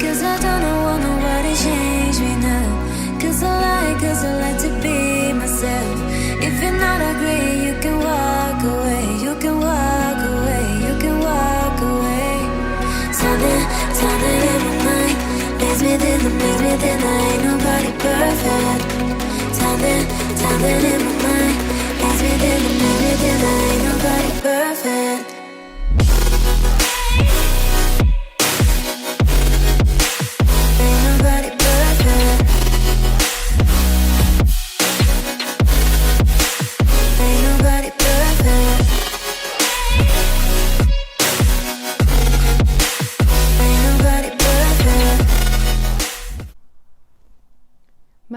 Cause I don't know want nobody change me now. Cause I like, cause I like to be myself. If you're not agree, you can walk away. You can walk away. You can walk away. Something, something in my mind makes me think, makes me think that ain't nobody perfect. Something, something in my mind makes me think, makes me think that ain't nobody perfect.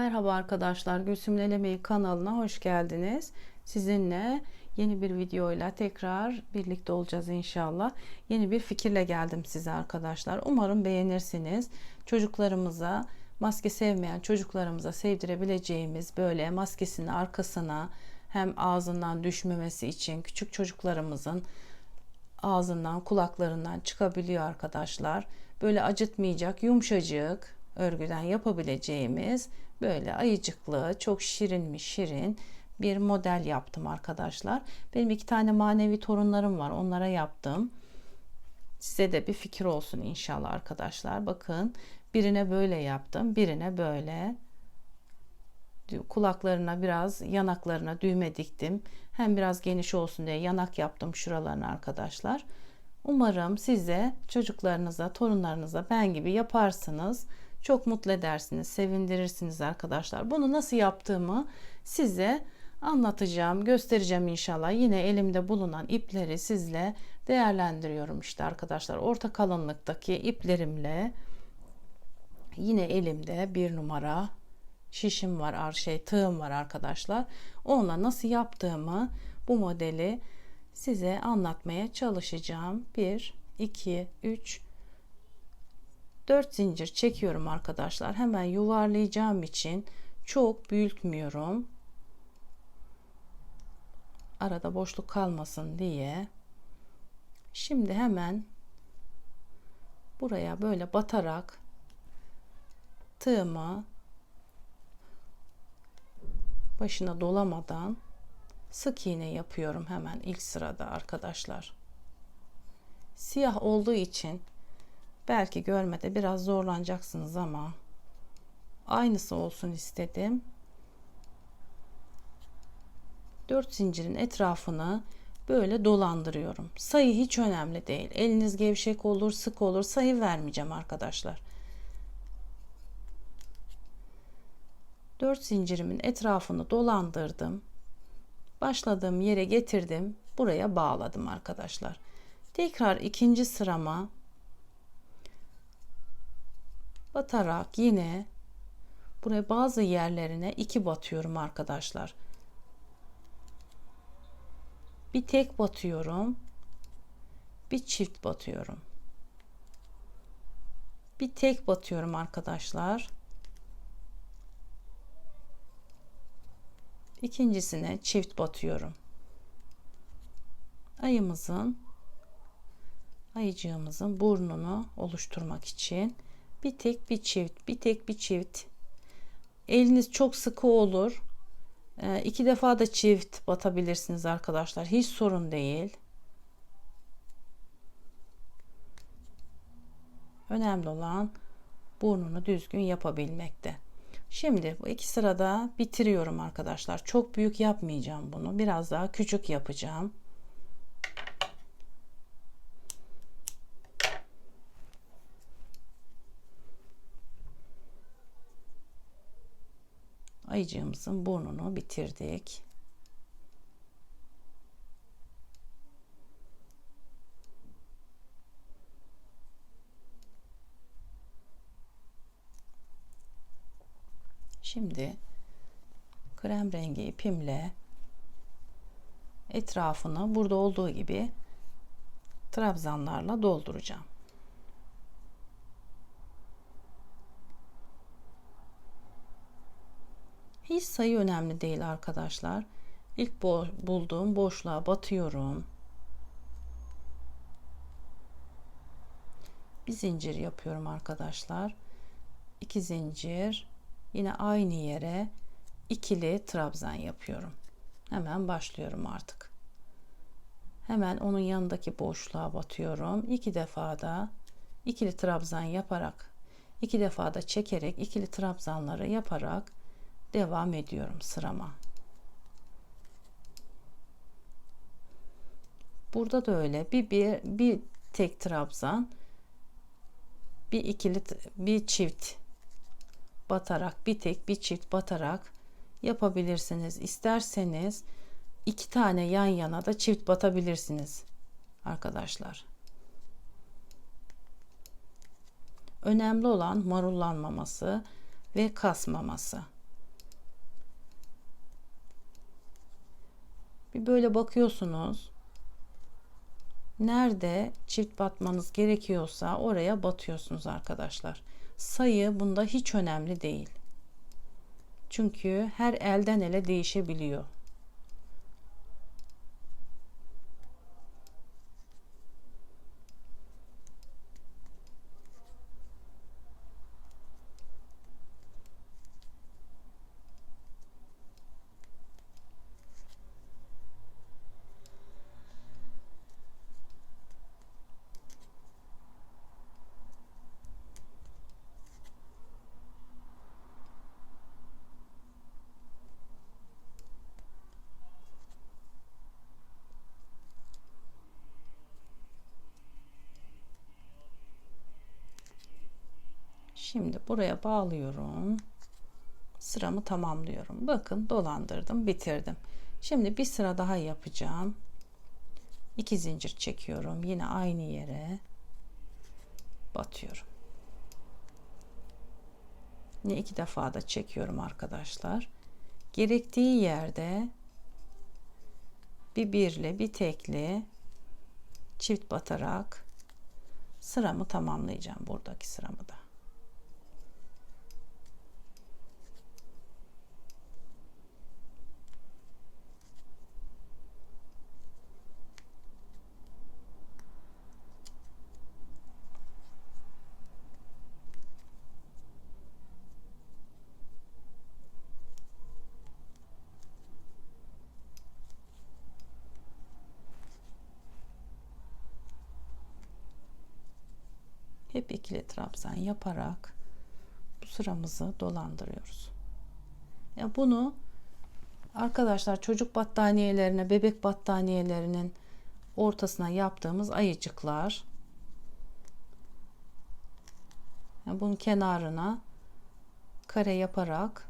Merhaba arkadaşlar, Gülsüm Lelemeyi kanalına hoş geldiniz. Sizinle yeni bir videoyla tekrar birlikte olacağız inşallah. Yeni bir fikirle geldim size arkadaşlar. Umarım beğenirsiniz. Çocuklarımıza, maske sevmeyen çocuklarımıza sevdirebileceğimiz böyle maskesinin arkasına hem ağzından düşmemesi için küçük çocuklarımızın ağzından kulaklarından çıkabiliyor arkadaşlar. Böyle acıtmayacak yumuşacık örgüden yapabileceğimiz böyle ayıcıklı çok şirin mi şirin bir model yaptım arkadaşlar. Benim iki tane manevi torunlarım var onlara yaptım. Size de bir fikir olsun inşallah arkadaşlar. Bakın birine böyle yaptım birine böyle kulaklarına biraz yanaklarına düğme diktim. Hem biraz geniş olsun diye yanak yaptım şuralarına arkadaşlar. Umarım size çocuklarınıza, torunlarınıza ben gibi yaparsınız. Çok mutlu edersiniz, sevindirirsiniz arkadaşlar. Bunu nasıl yaptığımı size anlatacağım, göstereceğim inşallah. Yine elimde bulunan ipleri sizle değerlendiriyorum işte arkadaşlar. Orta kalınlıktaki iplerimle yine elimde bir numara şişim var, ar şey tığım var arkadaşlar. Onunla nasıl yaptığımı bu modeli size anlatmaya çalışacağım. 1 2 3 4 zincir çekiyorum arkadaşlar. Hemen yuvarlayacağım için çok büyütmüyorum. Arada boşluk kalmasın diye. Şimdi hemen buraya böyle batarak tığımı başına dolamadan sık iğne yapıyorum hemen ilk sırada arkadaşlar. Siyah olduğu için belki görmede biraz zorlanacaksınız ama aynısı olsun istedim. 4 zincirin etrafını böyle dolandırıyorum. Sayı hiç önemli değil. Eliniz gevşek olur, sık olur. Sayı vermeyeceğim arkadaşlar. 4 zincirimin etrafını dolandırdım. Başladığım yere getirdim. Buraya bağladım arkadaşlar. Tekrar ikinci sırama batarak yine buraya bazı yerlerine iki batıyorum arkadaşlar. Bir tek batıyorum. Bir çift batıyorum. Bir tek batıyorum arkadaşlar. İkincisine çift batıyorum. Ayımızın ayıcığımızın burnunu oluşturmak için bir tek bir çift, bir tek bir çift. Eliniz çok sıkı olur. Ee, iki defa da çift batabilirsiniz arkadaşlar. Hiç sorun değil. Önemli olan burnunu düzgün yapabilmekte. Şimdi bu iki sırada bitiriyorum arkadaşlar. Çok büyük yapmayacağım bunu. Biraz daha küçük yapacağım. Ayıcığımızın burnunu bitirdik. Şimdi krem rengi ipimle etrafını burada olduğu gibi trabzanlarla dolduracağım. Hiç sayı önemli değil arkadaşlar. İlk bo bulduğum boşluğa batıyorum. bir zincir yapıyorum arkadaşlar. 2 zincir yine aynı yere ikili trabzan yapıyorum. Hemen başlıyorum artık. Hemen onun yanındaki boşluğa batıyorum. İki defa da ikili trabzan yaparak iki defa da çekerek ikili trabzanları yaparak devam ediyorum sırama. Burada da öyle bir bir, bir tek trabzan bir ikili bir çift batarak bir tek bir çift batarak yapabilirsiniz. İsterseniz iki tane yan yana da çift batabilirsiniz arkadaşlar. Önemli olan marullanmaması ve kasmaması. Bir böyle bakıyorsunuz. Nerede çift batmanız gerekiyorsa oraya batıyorsunuz arkadaşlar. Sayı bunda hiç önemli değil. Çünkü her elden ele değişebiliyor. Şimdi buraya bağlıyorum. Sıramı tamamlıyorum. Bakın dolandırdım, bitirdim. Şimdi bir sıra daha yapacağım. İki zincir çekiyorum. Yine aynı yere batıyorum. Yine iki defa da çekiyorum arkadaşlar. Gerektiği yerde bir birli, bir tekli çift batarak sıramı tamamlayacağım buradaki sıramı da. Hep ikili trabzan yaparak bu sıramızı dolandırıyoruz. Ya bunu arkadaşlar çocuk battaniyelerine, bebek battaniyelerinin ortasına yaptığımız ayıcıklar. Yani bunun kenarına kare yaparak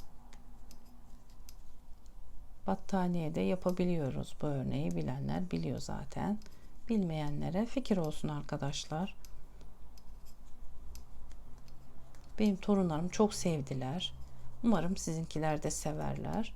battaniyede yapabiliyoruz. Bu örneği bilenler biliyor zaten. Bilmeyenlere fikir olsun arkadaşlar. Benim torunlarım çok sevdiler. Umarım sizinkiler de severler.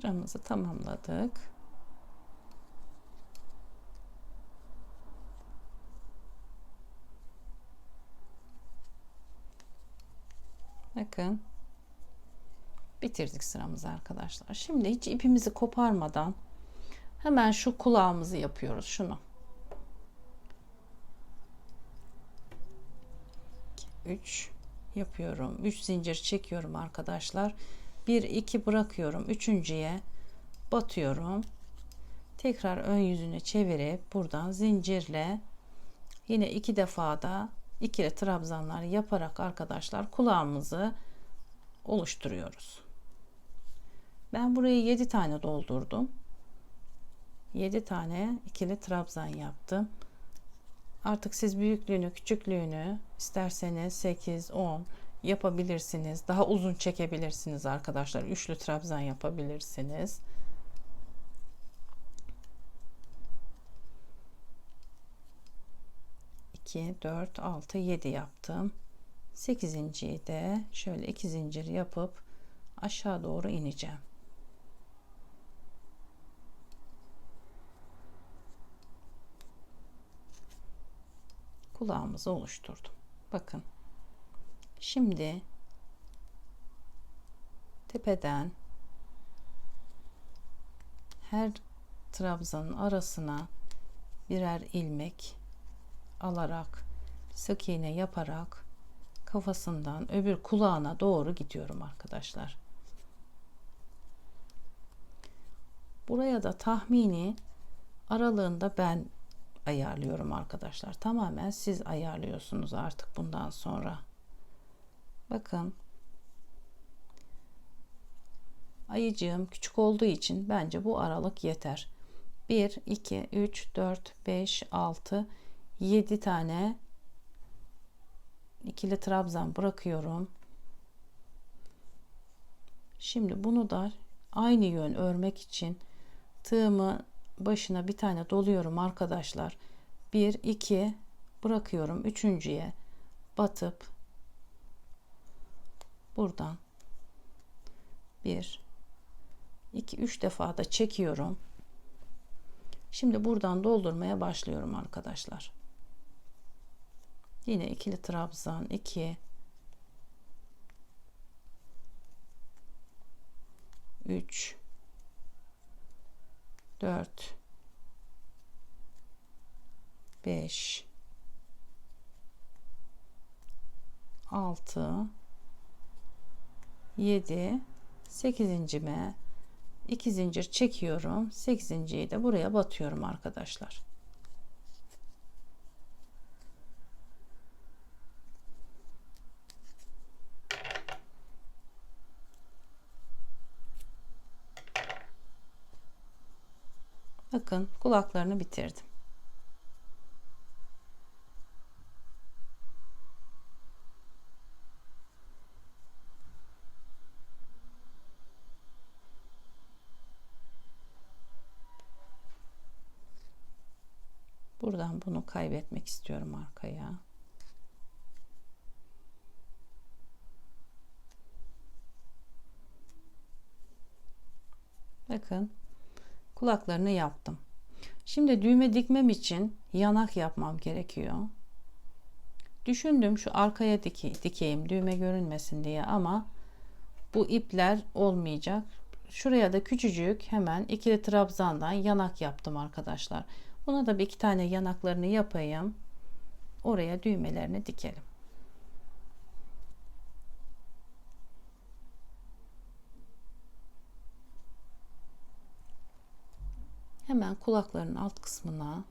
Sıramızı tamamladık. Bakın. Bitirdik sıramızı arkadaşlar. Şimdi hiç ipimizi koparmadan hemen şu kulağımızı yapıyoruz. Şunu. 3 yapıyorum 3 zincir çekiyorum arkadaşlar 1 2 bırakıyorum. Üçüncüye batıyorum. Tekrar ön yüzüne çevirip buradan zincirle yine iki defa da ikili trabzanlar yaparak arkadaşlar kulağımızı oluşturuyoruz. Ben burayı 7 tane doldurdum. 7 tane ikili trabzan yaptım. Artık siz büyüklüğünü, küçüklüğünü isterseniz 8, 10 yapabilirsiniz. Daha uzun çekebilirsiniz arkadaşlar. Üçlü trabzan yapabilirsiniz. İki, dört, altı, yedi yaptım. Sekizinciyi de şöyle iki zincir yapıp aşağı doğru ineceğim. kulağımızı oluşturdum. Bakın. Şimdi tepeden her trabzanın arasına birer ilmek alarak sık iğne yaparak kafasından öbür kulağına doğru gidiyorum arkadaşlar. Buraya da tahmini aralığında ben ayarlıyorum arkadaşlar. Tamamen siz ayarlıyorsunuz artık bundan sonra. Bakın. Ayıcığım küçük olduğu için bence bu aralık yeter. 1, 2, 3, 4, 5, 6, 7 tane ikili trabzan bırakıyorum. Şimdi bunu da aynı yön örmek için tığımı başına bir tane doluyorum arkadaşlar. 1 2 bırakıyorum. Üçüncüye batıp buradan 1 2 3 defa da çekiyorum. Şimdi buradan doldurmaya başlıyorum arkadaşlar. Yine ikili trabzan 2 3 4 5 6 7 8.'me 2 zincir çekiyorum. 8.yi de buraya batıyorum arkadaşlar. Bakın kulaklarını bitirdim. Buradan bunu kaybetmek istiyorum arkaya. Bakın kulaklarını yaptım. Şimdi düğme dikmem için yanak yapmam gerekiyor. Düşündüm şu arkaya dike, dikeyim düğme görünmesin diye ama bu ipler olmayacak. Şuraya da küçücük hemen ikili trabzandan yanak yaptım arkadaşlar. Buna da bir iki tane yanaklarını yapayım. Oraya düğmelerini dikelim. Hemen kulaklarının alt kısmına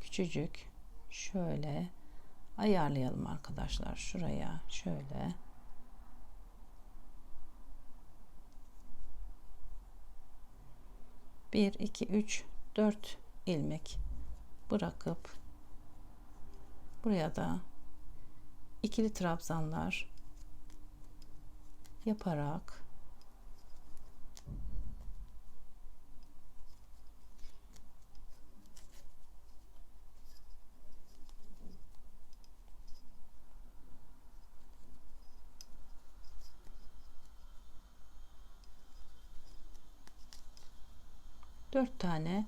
küçücük şöyle ayarlayalım arkadaşlar. Şuraya şöyle bir iki üç dört ilmek bırakıp buraya da ikili trabzanlar yaparak dört tane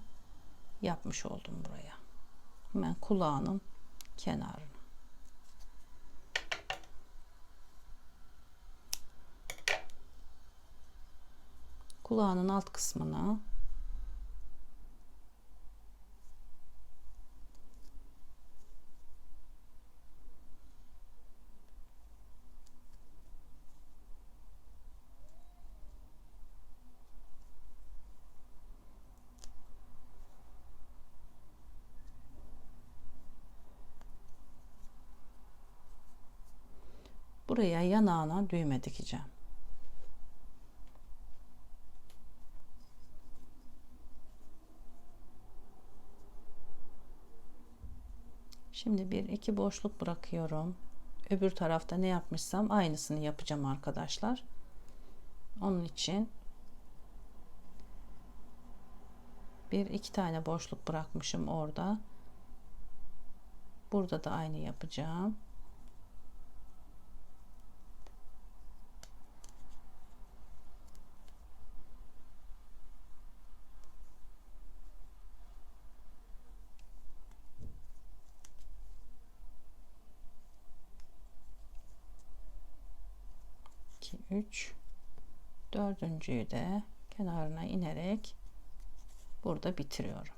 yapmış oldum buraya. Hemen kulağının kenarına. Kulağının alt kısmına Buraya yanağına düğme dikeceğim. Şimdi bir iki boşluk bırakıyorum. Öbür tarafta ne yapmışsam aynısını yapacağım arkadaşlar. Onun için bir iki tane boşluk bırakmışım orada. Burada da aynı yapacağım. İki üç dördüncüyü de kenarına inerek burada bitiriyorum.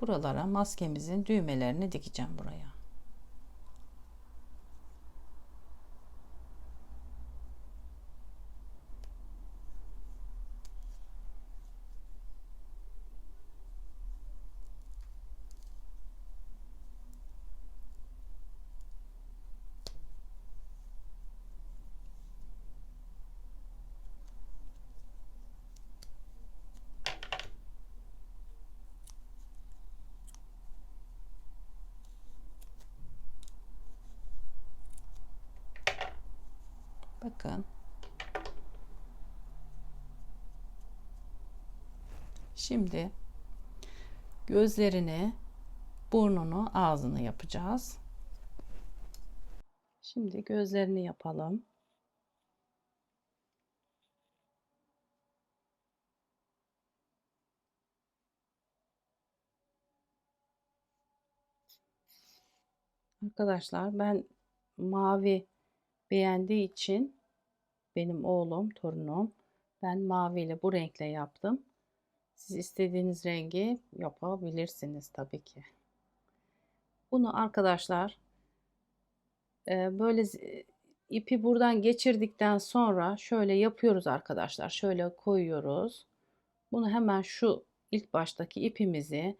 Buralara maskemizin düğmelerini dikeceğim buraya. Bakın. Şimdi gözlerini, burnunu, ağzını yapacağız. Şimdi gözlerini yapalım. Arkadaşlar ben mavi beğendiği için benim oğlum, torunum ben maviyle bu renkle yaptım. Siz istediğiniz rengi yapabilirsiniz tabii ki. Bunu arkadaşlar e, böyle ipi buradan geçirdikten sonra şöyle yapıyoruz arkadaşlar. Şöyle koyuyoruz. Bunu hemen şu ilk baştaki ipimizi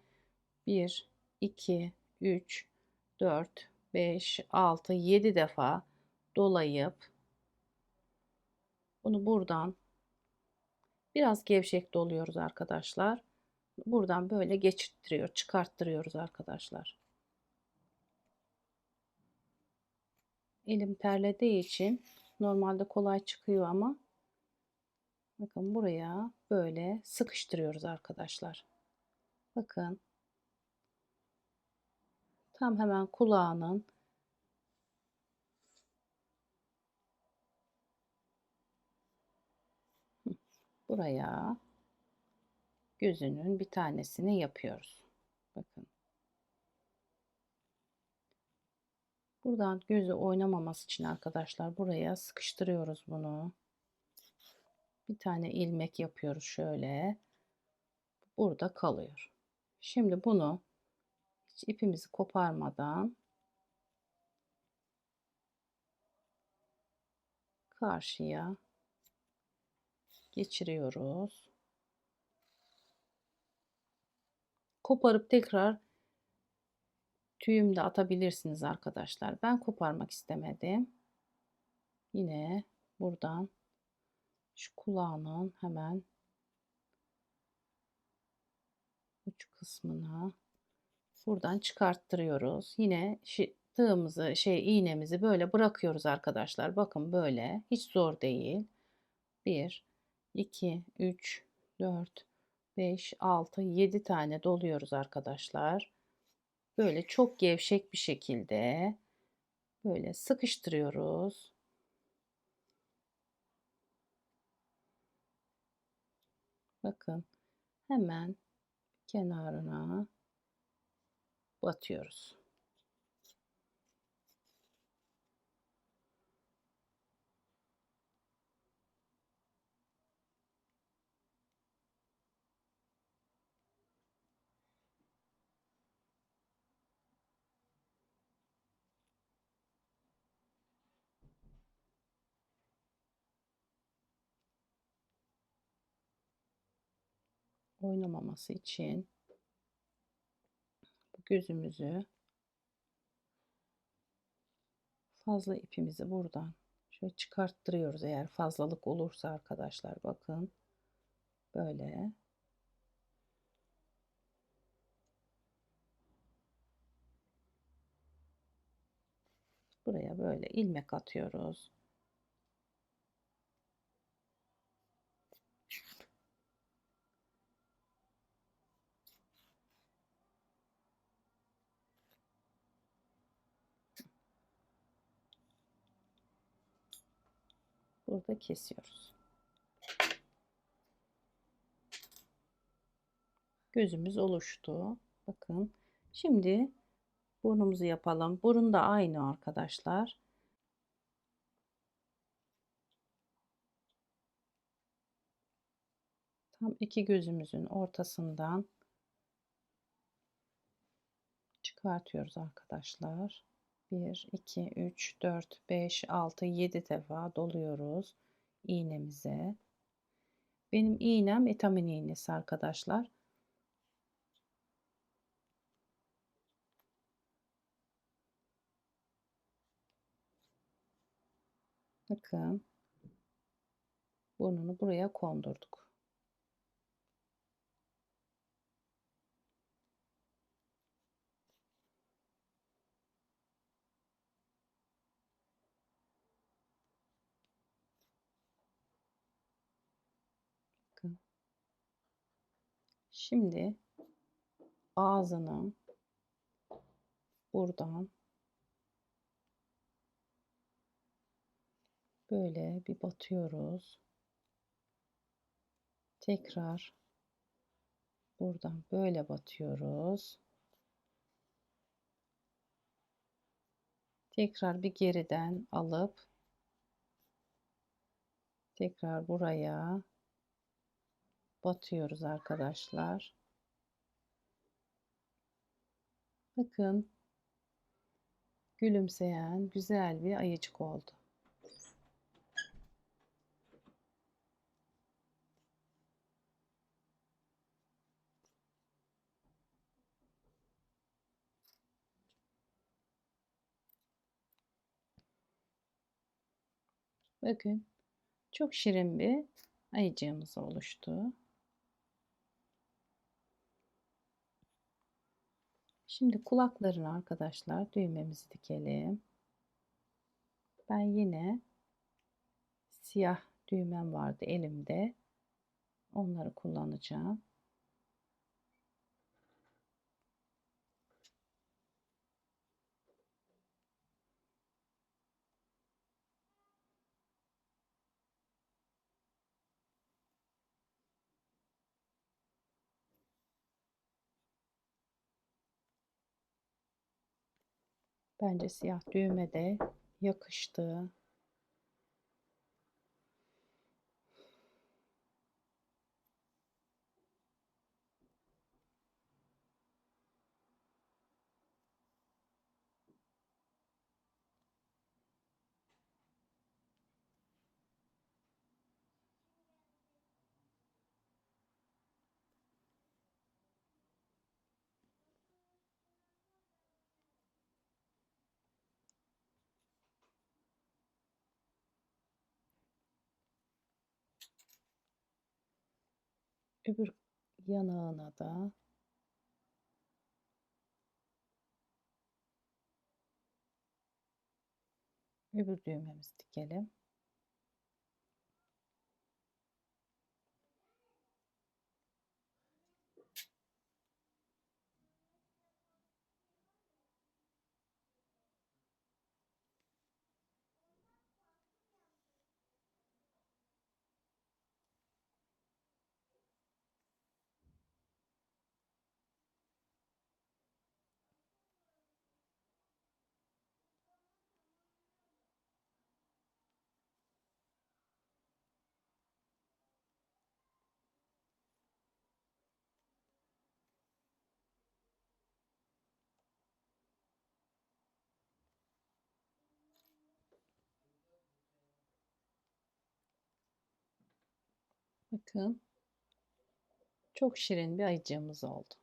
1, 2, 3, 4, 5, 6, 7 defa dolayıp bunu buradan biraz gevşek doluyoruz arkadaşlar. Buradan böyle geçirttiriyor, çıkarttırıyoruz arkadaşlar. Elim terlediği için normalde kolay çıkıyor ama bakın buraya böyle sıkıştırıyoruz arkadaşlar. Bakın tam hemen kulağının buraya gözünün bir tanesini yapıyoruz. Bakın. Buradan gözü oynamaması için arkadaşlar buraya sıkıştırıyoruz bunu. Bir tane ilmek yapıyoruz şöyle. Burada kalıyor. Şimdi bunu hiç ipimizi koparmadan karşıya geçiriyoruz. Koparıp tekrar tüyümde atabilirsiniz arkadaşlar. Ben koparmak istemedim. Yine buradan şu kulağının hemen uç kısmına buradan çıkarttırıyoruz. Yine tığımızı şey iğnemizi böyle bırakıyoruz arkadaşlar. Bakın böyle hiç zor değil. 1 2, 3, 4, 5, 6, 7 tane doluyoruz arkadaşlar. Böyle çok gevşek bir şekilde böyle sıkıştırıyoruz. Bakın hemen kenarına batıyoruz. Oynamaması için gözümüzü fazla ipimizi buradan şöyle çıkarttırıyoruz eğer fazlalık olursa arkadaşlar bakın. Böyle. Buraya böyle ilmek atıyoruz burada kesiyoruz. Gözümüz oluştu. Bakın. Şimdi burnumuzu yapalım. Burun da aynı arkadaşlar. Tam iki gözümüzün ortasından çıkartıyoruz arkadaşlar. 1, 2, 3, 4, 5, 6, 7 defa doluyoruz iğnemize. Benim iğnem etamin iğnesi arkadaşlar. Bakın. Burnunu buraya kondurduk. Şimdi ağzını buradan böyle bir batıyoruz. Tekrar buradan böyle batıyoruz. Tekrar bir geriden alıp tekrar buraya batıyoruz arkadaşlar. Bakın gülümseyen güzel bir ayıcık oldu. Bakın çok şirin bir ayıcığımız oluştu. Şimdi kulaklarını arkadaşlar düğmemizi dikelim. Ben yine siyah düğmem vardı elimde. Onları kullanacağım. Bence siyah düğme de yakıştı. Öbür yanağına da öbür düğmemizi dikelim. Bakın. Çok şirin bir ayıcığımız oldu.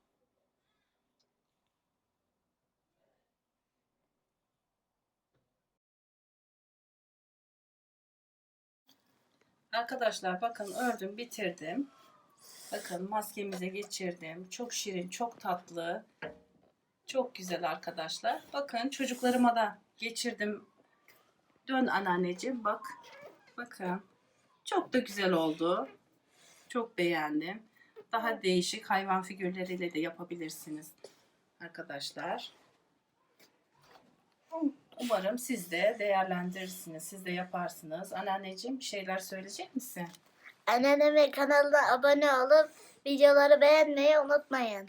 Arkadaşlar bakın ördüm bitirdim. Bakın maskemize geçirdim. Çok şirin, çok tatlı. Çok güzel arkadaşlar. Bakın çocuklarıma da geçirdim. Dön anneanneciğim bak. Bakın. Çok da güzel oldu. Çok beğendim. Daha değişik hayvan figürleriyle de yapabilirsiniz arkadaşlar. Umarım siz de değerlendirirsiniz. Siz de yaparsınız. Anneanneciğim bir şeyler söyleyecek misin? Anneannemin kanalına abone olup videoları beğenmeyi unutmayın.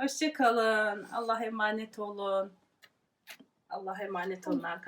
Hoşçakalın. Allah'a emanet olun. Allah'a emanet olun arkadaşlar.